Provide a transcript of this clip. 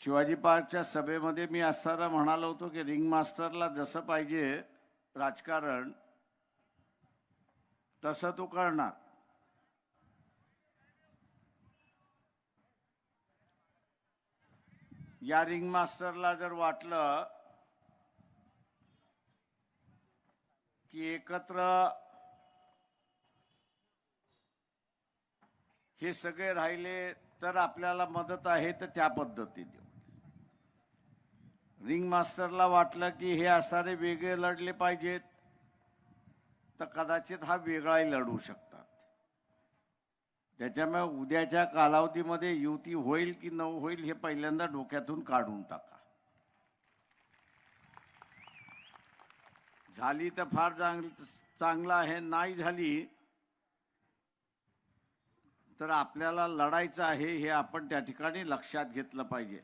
शिवाजी पार्कच्या सभेमध्ये मी असताना म्हणालो होतो की रिंग मास्टरला जसं पाहिजे राजकारण तसं तो करणार. या रिंग मास्टरला जर वाटलं की एकत्र हे सगळे राहिले तर आपल्याला मदत आहे तर त्या पद्धतीने. रिंग मास्टरला वाटलं की हे असारे वेगळे लढले पाहिजेत तर कदाचित हा वेगळाही लढू शकतात. त्याच्यामुळे उद्याच्या कालावधीमध्ये युती होईल की न होईल हे पहिल्यांदा डोक्यातून काढून टाका. झाली तर फार चांगली चांगलं आहे नाही झाली तर आपल्याला लढायचं आहे हे आपण त्या ठिकाणी लक्षात घेतलं पाहिजे.